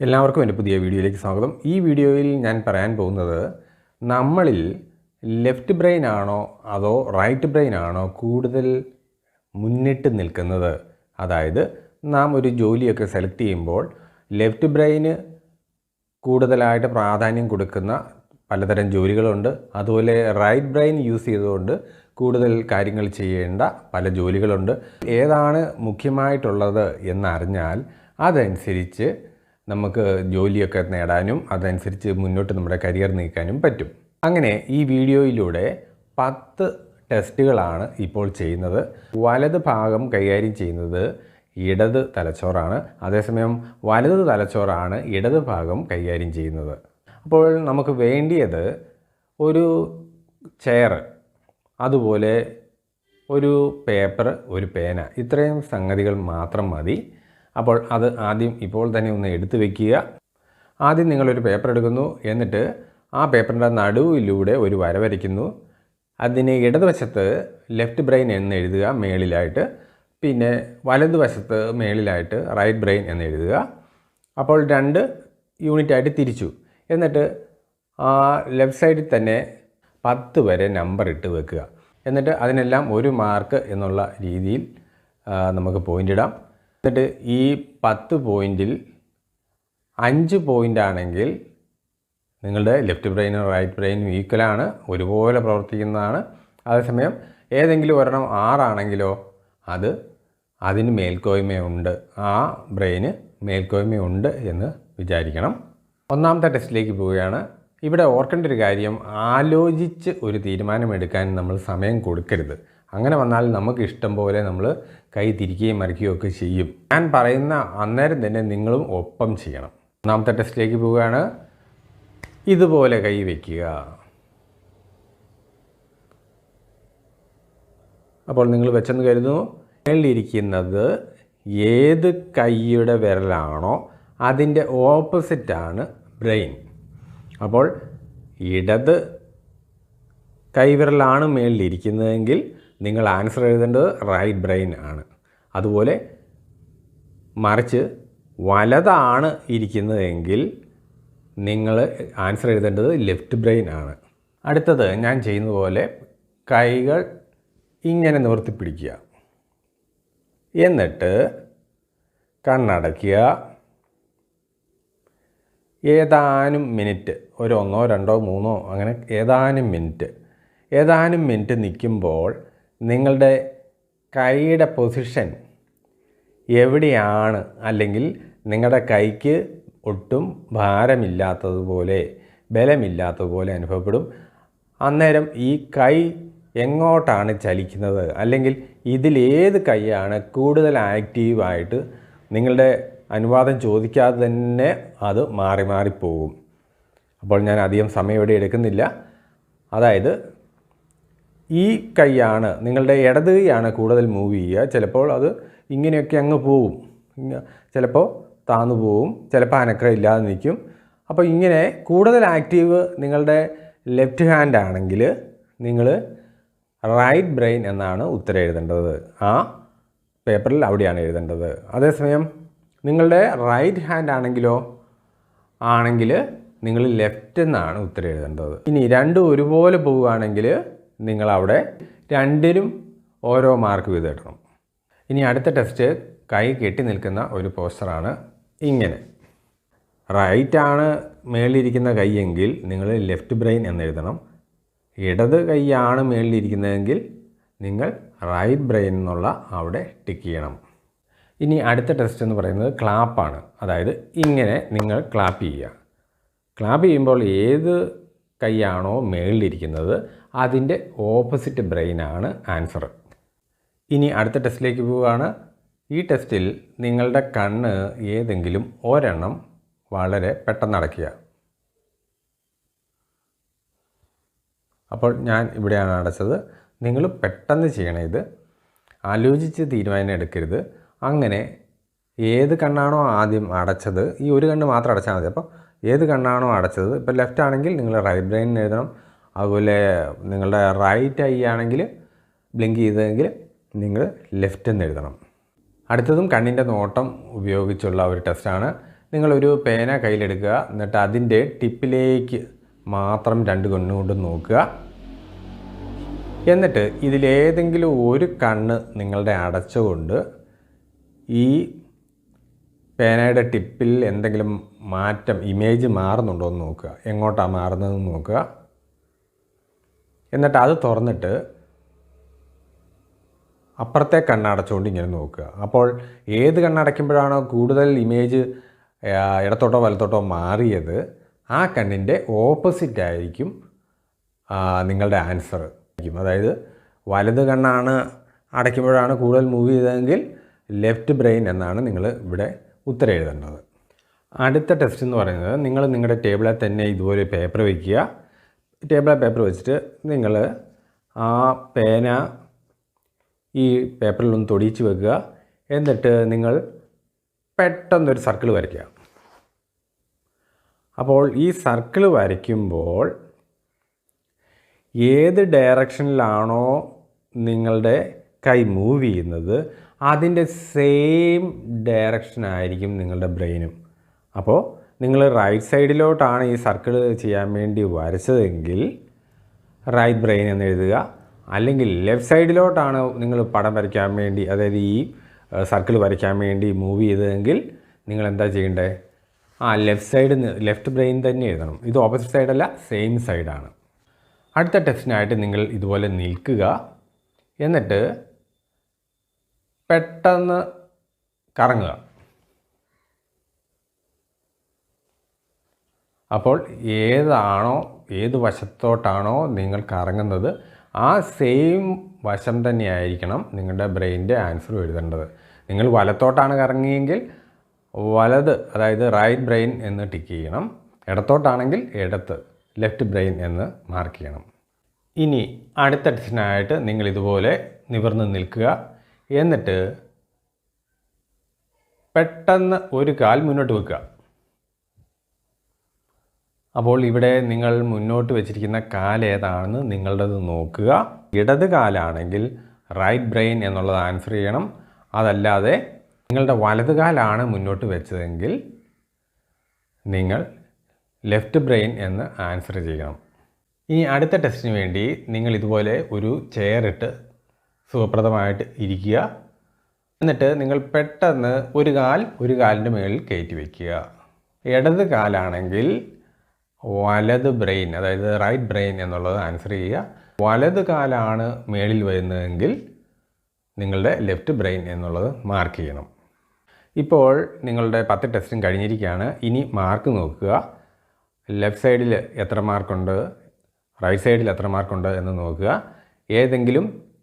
എല്ലാവർക്കും എന്റെ പുതിയ വീഡിയോയിലേക്ക് സ്വാഗതം. ഈ വീഡിയോയിൽ ഞാൻ പറയാൻ പോകുന്നത് നമ്മളിൽ ലെഫ്റ്റ് ബ്രെയിൻ ആണോ അതോ റൈറ്റ് ബ്രെയിൻ ആണോ കൂടുതൽ മുന്നിട്ട് നിൽക്കുന്നത്? അതായത് നാം ഒരു ജോലിയൊക്കെ സെലക്ട് ചെയ്യുമ്പോൾ ലെഫ്റ്റ് ബ്രെയിന് കൂടുതലായിട്ട് പ്രാധാന്യം കൊടുക്കുന്ന പലതരം ജോലികളുണ്ട്. അതുപോലെ റൈറ്റ് ബ്രെയിൻ യൂസ് ചെയ്തുകൊണ്ട് കൂടുതൽ കാര്യങ്ങൾ ചെയ്യേണ്ട പല ജോലികളുണ്ട്. ഏതാണ് മുഖ്യമായിട്ടുള്ളത് എന്നറിഞ്ഞാൽ അതനുസരിച്ച് നമുക്ക് ജോലിയൊക്കെ നേടാനും അതനുസരിച്ച് മുന്നോട്ട് നമ്മുടെ കരിയർ നീക്കാനും പറ്റും. അങ്ങനെ ഈ വീഡിയോയിലൂടെ പത്ത് ടെസ്റ്റുകളാണ് ഇപ്പോൾ ചെയ്യുന്നത്. വലത് ഭാഗം കൈകാര്യം ചെയ്യുന്നത് ഇടത് തലച്ചോറാണ്. അതേസമയം വലത് തലച്ചോറാണ് ഇടത് ഭാഗം കൈകാര്യം ചെയ്യുന്നത്. അപ്പോൾ നമുക്ക് വേണ്ടിയത് ഒരു ചെയർ അതുപോലെ ഒരു പേപ്പർ ഒരു പേന ഇത്രയും സംഗതികൾ മാത്രം മതി. അപ്പോൾ അത് ആദ്യം ഇപ്പോൾ തന്നെ ഒന്ന് എടുത്തു വെക്കുക. ആദ്യം നിങ്ങളൊരു പേപ്പർ എടുക്കുന്നു. എന്നിട്ട് ആ പേപ്പറിന്റെ നടുവിലൂടെ ഒരു വര വരയ്ക്കുന്നു. അതിന് ഇടതുവശത്ത് ലെഫ്റ്റ് ബ്രെയിൻ എന്ന് എഴുതുക മേളിലായിട്ട്. പിന്നെ വലതുവശത്ത് മേളിലായിട്ട് റൈറ്റ് ബ്രെയിൻ എന്ന് എഴുതുക. അപ്പോൾ രണ്ട് യൂണിറ്റായിട്ട് തിരിച്ചു. എന്നിട്ട് ആ ലെഫ്റ്റ് സൈഡിൽ തന്നെ പത്ത് വരെ നമ്പർ ഇട്ട് വെക്കുക. എന്നിട്ട് അതിനെല്ലാം ഒരു മാർക്ക് എന്നുള്ള രീതിയിൽ നമുക്ക് പോയിന്റ് ഇടാം. എന്നിട്ട് ഈ പത്ത് പോയിന്റിൽ അഞ്ച് പോയിന്റ് ആണെങ്കിൽ നിങ്ങളുടെ ലെഫ്റ്റ് ബ്രെയിനും റൈറ്റ് ബ്രെയിനും ഈക്വലാണ് ഒരുപോലെ പ്രവർത്തിക്കുന്നതാണ്. അതേസമയം ഏതെങ്കിലും ഒരെണ്ണം ആറാണെങ്കിലോ അത് അതിന് മേൽക്കോയ്മയുണ്ട്. ആ ബ്രെയിന് മേൽക്കോയ്മയുണ്ട് എന്ന് വിചാരിക്കണം. ഒന്നാമത്തെ ടെസ്റ്റിലേക്ക് പോവുകയാണ്. ഇവിടെ ഓർക്കേണ്ട ഒരു കാര്യം ആലോചിച്ച് ഒരു തീരുമാനമെടുക്കാൻ നമ്മൾ സമയം കൊടുക്കരുത്. അങ്ങനെ വന്നാൽ നമുക്ക് ഇഷ്ടം പോലെ നമ്മൾ കൈ തിരിക്കുകയും മറിക്കുകയും ഒക്കെ ചെയ്യും. ഞാൻ പറയുന്ന അന്നേരം തന്നെ നിങ്ങളും ഒപ്പം ചെയ്യണം. ഒന്നാമത്തെ ടെസ്റ്റിലേക്ക് പോവുകയാണ്. ഇതുപോലെ കൈ വയ്ക്കുക അപ്പോൾ നിങ്ങൾ വെച്ചെന്ന് കരുതുന്നു. മേളിലിരിക്കുന്നത് ഏത് കൈയുടെ വിരലാണോ അതിന്റെ ഓപ്പോസിറ്റാണ് ബ്രെയിൻ. അപ്പോൾ ഇടത് കൈവിരലാണ് മേളിലിരിക്കുന്നതെങ്കിൽ നിങ്ങൾ ആൻസർ എഴുതേണ്ടത് റൈറ്റ് ബ്രെയിൻ ആണ്. അതുപോലെ മറിച്ച് വലതാണ് ഇരിക്കുന്നതെങ്കിൽ നിങ്ങൾ ആൻസർ എഴുതേണ്ടത് ലെഫ്റ്റ് ബ്രെയിൻ ആണ്. അടുത്തത് ഞാൻ ചെയ്യുന്ന പോലെ കൈകൾ ഇങ്ങനെ നിവർത്തി പിടിക്കുക. എന്നിട്ട് കണ്ണടയ്ക്കുക. ഏതാനും മിനിറ്റ് ഒരു ഒന്നോ രണ്ടോ മൂന്നോ അങ്ങനെ ഏതാനും മിനിറ്റ് ഏതാനും മിനിറ്റ് നിൽക്കുമ്പോൾ നിങ്ങളുടെ കൈയുടെ പൊസിഷൻ എവിടെയാണ്? അല്ലെങ്കിൽ നിങ്ങളുടെ കൈക്ക് ഒട്ടും ഭാരമില്ലാത്തതുപോലെ ബലമില്ലാത്തതുപോലെ അനുഭവപ്പെടും. അന്നേരം ഈ കൈ എങ്ങോട്ടാണ് ചലിക്കുന്നത്? അല്ലെങ്കിൽ ഇതിലേത് കൈയാണ് കൂടുതൽ ആക്റ്റീവായിട്ട് നിങ്ങളുടെ അനുവാദം ചോദിക്കാതെ തന്നെ അത് മാറി മാറിപ്പോകും പോകും. അപ്പോൾ ഞാൻ അധികം സമയം ഇവിടെ എടുക്കുന്നില്ല. അതായത് ഈ കൈയാണ് നിങ്ങളുടെ ഇടത് കൈയാണ് കൂടുതൽ മൂവ് ചെയ്യുക. ചിലപ്പോൾ അത് ഇങ്ങനെയൊക്കെ അങ്ങ് പോവും. ചിലപ്പോൾ താന്നു പോവും. ചിലപ്പോൾ അനക്കം ഇല്ലാതെ നിൽക്കും. അപ്പോൾ ഇങ്ങനെ കൂടുതൽ ആക്റ്റീവ് നിങ്ങളുടെ ലെഫ്റ്റ് ഹാൻഡ് ആണെങ്കിൽ നിങ്ങൾ റൈറ്റ് ബ്രെയിൻ എന്നാണ് ഉത്തരം എഴുതേണ്ടത്. ആ പേപ്പറിൽ അവിടെയാണ് എഴുതേണ്ടത്. അതേസമയം നിങ്ങളുടെ റൈറ്റ് ഹാൻഡ് ആണെങ്കിലോ ആണെങ്കിൽ നിങ്ങൾ ലെഫ്റ്റ് എന്നാണ് ഉത്തരം എഴുതേണ്ടത്. ഇനി രണ്ടും ഒരുപോലെ പോവുകയാണെങ്കിൽ നിങ്ങളവിടെ രണ്ടിലും ഓരോ മാർക്ക് വീതം ഇടണം. ഇനി അടുത്ത ടെസ്റ്റ് കൈ കെട്ടി നിൽക്കുന്ന ഒരു പോസ്റ്ററാണ് ഇങ്ങനെ. റൈറ്റാണ് മേളിലിരിക്കുന്ന കൈയെങ്കിൽ നിങ്ങൾ ലെഫ്റ്റ് ബ്രെയിൻ എന്ന് എഴുതണം ഇടത് കൈയാണ് മേളിലിരിക്കുന്നതെങ്കിൽ നിങ്ങൾ റൈറ്റ് ബ്രെയിൻ എന്നുള്ള അവിടെ ടിക്ക് ചെയ്യണം. ഇനി അടുത്ത ടെസ്റ്റ് എന്ന് പറയുന്നത് ക്ലാപ്പാണ് അതായത് ഇങ്ങനെ നിങ്ങൾ ക്ലാപ്പ് ചെയ്യുക. ക്ലാപ്പ് ചെയ്യുമ്പോൾ ഏത് കൈയാണോ മേളിലിരിക്കുന്നത്? അതിന്റെ ഓപ്പോസിറ്റ് ബ്രെയിനാണ് ആൻസർ. ഇനി അടുത്ത ടെസ്റ്റിലേക്ക് പോവുകയാണ്. ഈ ടെസ്റ്റിൽ നിങ്ങളുടെ കണ്ണ് ഏതെങ്കിലും ഒരെണ്ണം വളരെ പെട്ടെന്ന് അടയ്ക്കുക. അപ്പോൾ ഞാൻ ഇവിടെയാണ് അടച്ചത്. നിങ്ങൾ പെട്ടെന്ന് ചെയ്യണം ഇത്. ആലോചിച്ച് തീരുമാനം എടുക്കരുത്. അങ്ങനെ ഏത് കണ്ണാണോ ആദ്യം അടച്ചത് ഈ ഒരു കണ്ണ് മാത്രം അടച്ചാൽ മതി. അപ്പോൾ ഏത് കണ്ണാണോ അടച്ചത്. ഇപ്പോൾ ലെഫ്റ്റ് ആണെങ്കിൽ നിങ്ങൾ റൈറ്റ് ബ്രെയിൻ എഴുതണം. അതുപോലെ നിങ്ങളുടെ റൈറ്റ് ഐ ആണെങ്കിൽ ബ്ലിങ്ക് ചെയ്തതെങ്കിൽ നിങ്ങൾ ലെഫ്റ്റ് എന്ന് എഴുതണം. അടുത്തതും കണ്ണിന്റെ നോട്ടം ഉപയോഗിച്ചുള്ള ഒരു ടെസ്റ്റാണ് നിങ്ങളൊരു പേന കയ്യിലെടുക്കുക. എന്നിട്ട് അതിന്റെ ടിപ്പിലേക്ക് മാത്രം രണ്ട് കണ്ണുകൊണ്ട് നോക്കുക. എന്നിട്ട് ഇതിലേതെങ്കിലും ഒരു കണ്ണ് നിങ്ങളുടെ അടച്ചുകൊണ്ട് ഈ പേനയുടെ ടിപ്പിൽ എന്തെങ്കിലും മാറ്റം ഇമേജ് മാറുന്നുണ്ടോ എന്ന് നോക്കുക. എങ്ങോട്ടാണ് മാറുന്നതെന്ന് നോക്കുക. എന്നിട്ട് അത് തുറന്നിട്ട് അപ്പുറത്തെ കണ്ണടച്ചുകൊണ്ട് ഇങ്ങനെ നോക്കുക. അപ്പോൾ ഏത് കണ്ണടയ്ക്കുമ്പോഴാണോ കൂടുതൽ ഇമേജ് ഇടത്തോട്ടോ വലത്തോട്ടോ മാറിയത് ആ കണ്ണിന്റെ ഓപ്പോസിറ്റ് ആയിരിക്കും നിങ്ങളുടെ ആൻസർ. അതായത് വലത് കണ്ണാണ് അടയ്ക്കുമ്പോഴാണ് കൂടുതൽ മൂവ് ചെയ്തതെങ്കിൽ ലെഫ്റ്റ് ബ്രെയിൻ എന്നാണ് നിങ്ങൾ ഇവിടെ ഉത്തരം എഴുതേണ്ടത് അടുത്ത ടെസ്റ്റ് എന്ന് പറയുന്നത് നിങ്ങൾ നിങ്ങളുടെ ടേബിളിൽ തന്നെ ഇതുപോലെ പേപ്പർ വയ്ക്കുക ടേബിളിൽ പേപ്പർ വെച്ചിട്ട് നിങ്ങൾ ആ പേന ഈ പേപ്പറിലൊന്ന് തൊടിയിച്ച് വെക്കുക. എന്നിട്ട് നിങ്ങൾ പെട്ടെന്നൊരു സർക്കിൾ വരയ്ക്കുക. അപ്പോൾ ഈ സർക്കിൾ വരയ്ക്കുമ്പോൾ ഏത് ഡയറക്ഷനിലാണോ നിങ്ങളുടെ കൈ മൂവ് ചെയ്യുന്നത് അതിന്റെ സെയിം ഡയറക്ഷനായിരിക്കും നിങ്ങളുടെ ബ്രെയിനും. അപ്പോൾ നിങ്ങൾ റൈറ്റ് സൈഡിലോട്ടാണ് ഈ സർക്കിൾ ചെയ്യാൻ വേണ്ടി വരച്ചതെങ്കിൽ റൈറ്റ് ബ്രെയിൻ എന്ന് എഴുതുക. അല്ലെങ്കിൽ ലെഫ്റ്റ് സൈഡിലോട്ടാണ് നിങ്ങൾ പടം വരയ്ക്കാൻ വേണ്ടി അതായത് ഈ സർക്കിൾ വരയ്ക്കാൻ വേണ്ടി മൂവ് ചെയ്തതെങ്കിൽ നിങ്ങൾ എന്താ ചെയ്യേണ്ടത് ആ ലെഫ്റ്റ് സൈഡ് ലെഫ്റ്റ് ബ്രെയിൻ തന്നെ എഴുതണം. ഇത് ഓപ്പോസിറ്റ് സൈഡല്ല സെയിം സൈഡാണ് അടുത്ത ടെസ്റ്റിനായിട്ട് നിങ്ങൾ ഇതുപോലെ നിൽക്കുക. എന്നിട്ട് പെട്ടെന്ന് കറങ്ങുക. അപ്പോൾ ഏതാണോ ഏത് വശത്തോട്ടാണോ നിങ്ങൾ കറങ്ങുന്നത് ആ സെയിം വശം തന്നെയായിരിക്കണം നിങ്ങളുടെ ബ്രെയിന്റെ ആൻസർ എഴുതേണ്ടത്. നിങ്ങൾ വലത്തോട്ടാണ് കറങ്ങിയെങ്കിൽ വലത് അതായത് റൈറ്റ് ബ്രെയിൻ എന്ന് ടിക്ക് ചെയ്യണം. ഇടത്തോട്ടാണെങ്കിൽ ഇടത്ത് ലെഫ്റ്റ് ബ്രെയിൻ എന്ന് മാർക്ക് ചെയ്യണം. ഇനി അടുത്ത ടെസ്റ്റിനായിട്ട് നിങ്ങൾ ഇതുപോലെ നിവർന്ന് നിൽക്കുക. എന്നിട്ട് പെട്ടെന്ന് ഒരു കാൽ മുന്നോട്ട് വെക്കുക. അപ്പോൾ ഇവിടെ നിങ്ങൾ മുന്നോട്ട് വെച്ചിരിക്കുന്ന കാൽ ഏതാണെന്ന് നിങ്ങളുടേത് നോക്കുക. ഇടത് കാലാണെങ്കിൽ റൈറ്റ് ബ്രെയിൻ എന്നുള്ളത് ആൻസർ ചെയ്യണം. അതല്ലാതെ നിങ്ങളുടെ വലത് കാലാണ് മുന്നോട്ട് വെച്ചതെങ്കിൽ നിങ്ങൾ ലെഫ്റ്റ് ബ്രെയിൻ എന്ന് ആൻസർ ചെയ്യണം. ഇനി അടുത്ത ടെസ്റ്റിന് വേണ്ടി നിങ്ങൾ ഇതുപോലെ ഒരു ചെയർ ഇട്ട് സുഖപ്രദമായിട്ട് ഇരിക്കുക. എന്നിട്ട് നിങ്ങൾ പെട്ടെന്ന് ഒരു കാൽ ഒരു കാലിന്റെ മുകളിൽ കയറ്റി വയ്ക്കുക ഇടത് കാലാണെങ്കിൽ വലത് ബ്രെയിൻ അതായത് റൈറ്റ് ബ്രെയിൻ എന്നുള്ളത് ആൻസർ ചെയ്യുക. വലത് കാലാണ് മേളിൽ വരുന്നതെങ്കിൽ നിങ്ങളുടെ ലെഫ്റ്റ് ബ്രെയിൻ എന്നുള്ളത് മാർക്ക് ചെയ്യണം. ഇപ്പോൾ നിങ്ങളുടെ പത്ത് ടെസ്റ്റും കഴിഞ്ഞിരിക്കുകയാണ്. ഇനി മാർക്ക് നോക്കുക. ലെഫ്റ്റ് സൈഡിൽ എത്ര മാർക്കുണ്ട്? റൈറ്റ് സൈഡിൽ എത്ര മാർക്കുണ്ട് എന്ന് നോക്കുക. ഏതെങ്കിലും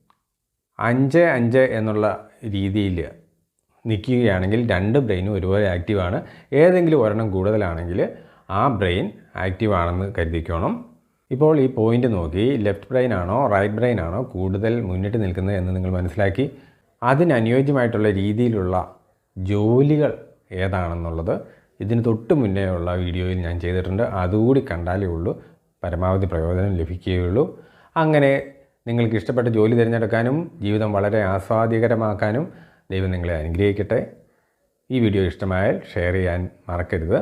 അഞ്ച് അഞ്ച് എന്നുള്ള രീതിയിൽ നിൽക്കുകയാണെങ്കിൽ രണ്ട് ബ്രെയിനും ഒരുപോലെ ആക്റ്റീവാണ്. ഏതെങ്കിലും ഒരെണ്ണം കൂടുതലാണെങ്കിൽ ആ ബ്രെയിൻ ആക്റ്റീവ് ആണെന്ന് കരുതിക്കോണം. ഇപ്പോൾ ഈ പോയിന്റ് നോക്കി ലെഫ്റ്റ് ബ്രെയിൻ ആണോ റൈറ്റ് ബ്രെയിൻ ആണോ കൂടുതൽ മുന്നിട്ട് നിൽക്കുന്നത് എന്ന് നിങ്ങൾ മനസ്സിലാക്കി. അതിനനുയോജ്യമായിട്ടുള്ള രീതിയിലുള്ള ജോലികൾ ഏതാണെന്നുള്ളത് ഇതിന് തൊട്ട് മുന്നേ ഉള്ള വീഡിയോയിൽ ഞാൻ ചെയ്തിട്ടുണ്ട്. അതുകൂടി കണ്ടാലേ ഉള്ളൂ. പരമാവധി പ്രയോജനം ലഭിക്കുകയുള്ളൂ. അങ്ങനെ നിങ്ങൾക്ക് ഇഷ്ടപ്പെട്ട ജോലി തിരഞ്ഞെടുക്കാനും ജീവിതം വളരെ ആസ്വാദ്യകരമാക്കാനും ദൈവം നിങ്ങളെ അനുഗ്രഹിക്കട്ടെ. ഈ വീഡിയോ ഇഷ്ടമായാൽ ഷെയർ ചെയ്യാൻ മറക്കരുത്.